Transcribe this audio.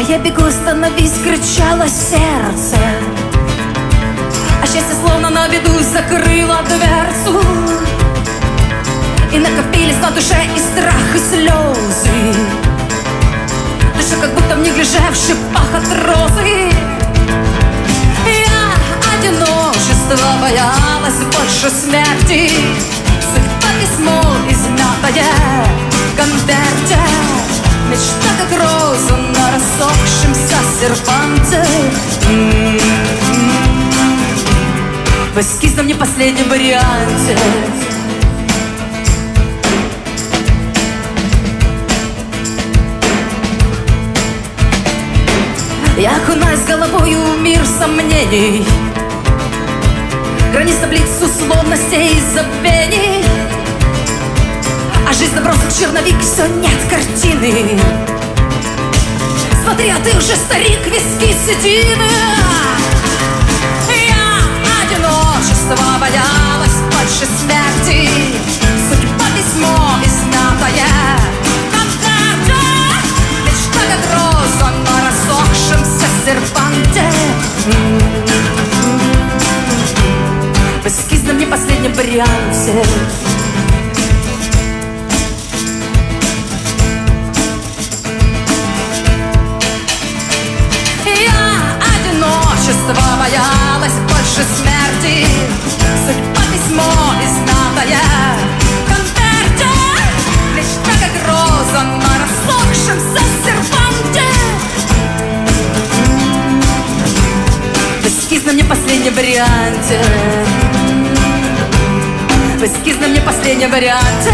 я бегу, остановись, кричало сердце. А счастье словно на виду закрыло дверцу. И накопились на душе и страх, и слезы. Душа как будто в шипах от розы. Я одиночество боялась больше смерти М-м-м. В эскизном не последнем варианте Я окунаюсь головою в мир сомнений Границ таблиц условностей и забвений А жизнь забросок черновик, все нет картины Смотри, а ты уже старик, виски седины Я одиночество боялась больше смерти. Судьба письмо измятое конверте Мечта как роза на рассохшемся серпанте В эскизном не последнем варианте эскизном не последнем варианте В эскизном не последнем варианте